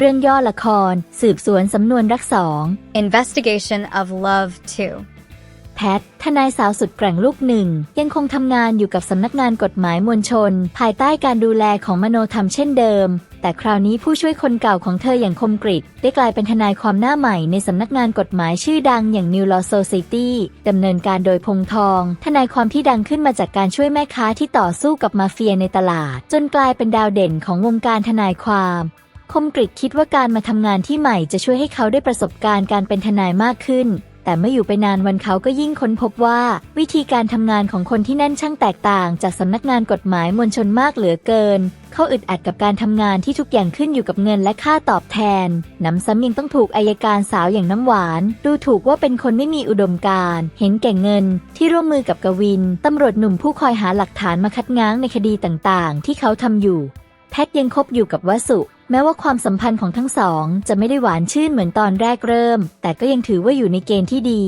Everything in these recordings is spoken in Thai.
เรื่องย่อละคร สืบสวนสำนวนรักสอง Investigation of Love 2. แพท ทนายสาวสุดแกร่งลูกหนึ่ง ยังคงทำงานอยู่กับสำนักงานกฎหมายมวลชน ภายใต้การดูแลของมโนธรรมเช่นเดิม แต่คราวนี้ผู้ช่วยคนเก่าของเธออย่างคมกริตได้กลายเป็นทนายความหน้าใหม่ในสำนักงานกฎหมายชื่อดังอย่าง New Law Society ดำเนินการโดยพงทอง ทนายความที่ดังขึ้นมาจากการช่วยแม่ค้าที่ต่อสู้กับมาเฟียในตลาด จนกลายเป็นดาวเด่นของวงการทนายความ คมกริตคิดว่าการมาทำงานที่ใหม่จะช่วยให้เขาได้ประสบการณ์การเป็นทนายมากขึ้น แต่เมื่ออยู่ไปนานวันเขาก็ยิ่งค้นพบว่า วิธีการทำงานของคนที่นั่นช่างแตกต่าง จากสำนักงานกฎหมายมวลชนมากเหลือเกิน เขาอึดอัดกับการทำงานที่ทุกอย่างขึ้นอยู่กับเงินและค่าตอบแทนหนำซ้ำยังต้องถูกอายการสาวอย่างน้ำหวาน ดูถูกว่าเป็นคนไม่มีอุดมการเห็นแก่เงิน ที่ร่วมมือกับกวินตำรวจหนุ่มผู้คอยหาหลักฐานมาคัดง้างในคดีต่างๆ ที่เขาทำอยู่ แพทยังคบอยู่กับวสุ แม้ว่าความสัมพันธ์ของทั้งสอง จะไม่ได้หวานชื่นเหมือนตอนแรกเริ่ม แต่ก็ยังถือว่าอยู่ในเกณฑ์ที่ดี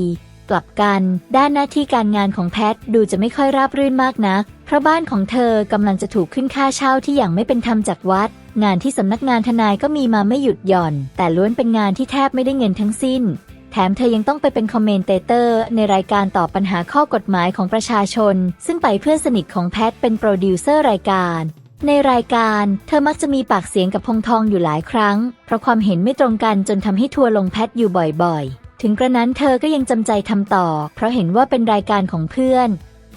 กลับกัน ด้านหน้าที่การงานของแพทดูจะไม่ค่อยราบรื่นมากนัก เพราะบ้านของเธอกำลังจะถูกขึ้นค่าเช่าที่อย่างไม่เป็นธรรมจากวัด งานที่สำนักงานทนายก็มีมาไม่หยุดหย่อน แต่ล้วนเป็นงานที่แทบไม่ได้เงินทั้งสิ้นแถมเธอยังต้องไปเป็นคอมเมนเตเตอร์ในรายการตอบปัญหาข้อกฎหมายของประชาชน ซึ่งไปเพื่อนสนิทของแพทเป็นโปรดิวเซอร์รายการ ในรายการเธอมักจะมีปากเสียงกับพงทองอยู่หลายครั้ง เพราะความเห็นไม่ตรงกันจนทำให้ทัวร์ลงแพทอยู่บ่อยๆ ถึงกระนั้นเธอก็ยังจำใจทำต่อ เพราะเห็นว่าเป็นรายการของเพื่อน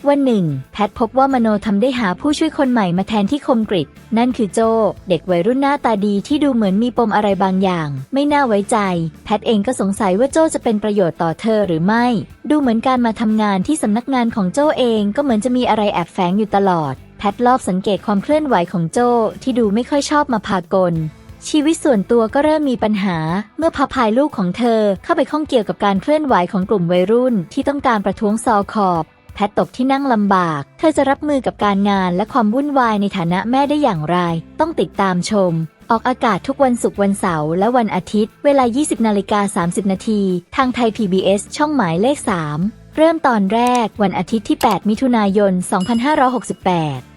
วันหนึ่ง แพทพบว่ามโนทำได้หาผู้ช่วยคนใหม่มาแทนที่คมกริตนั่นคือโจ เด็กวัยรุ่นหน้าตาดีที่ดูเหมือนมีปมอะไรบางอย่าง ไม่น่าไว้ใจ แพทเองก็สงสัยว่าโจจะเป็นประโยชน์ต่อเธอหรือไม่ ดูเหมือนการมาทำงานที่สำนักงานของโจเองก็เหมือนจะมีอะไรแอบแฝงอยู่ตลอด ทรอบสังเกตความเคลื่อนไหวของโจที่ดูไม่ค่อยชอบมาพากล ชีวิตส่วนตัวก็เริ่มมีปัญหา เมื่อพาพายลูกของเธอเข้าไปข้องเกี่ยวกับการเคลื่อนไหวของกลุ่มวัยรุ่น ที่ต้องการประท้วงซอขอบแพทตกที่นั่งลำบาก เธอจะรับมือกับการงานและความวุ่นวายในฐานะแม่ได้อย่างไร ต้องติดตามชม ออกอากาศทุกวันศุกร์วันเสาร์และวันอาทิตย์ เวลา 20นาฬิกา30 นาทีทางไทย PBS ช่องหมายเลข 3 เริ่มตอนแรกวันอาทิตย์ที่ 8 มิถุนายน 2568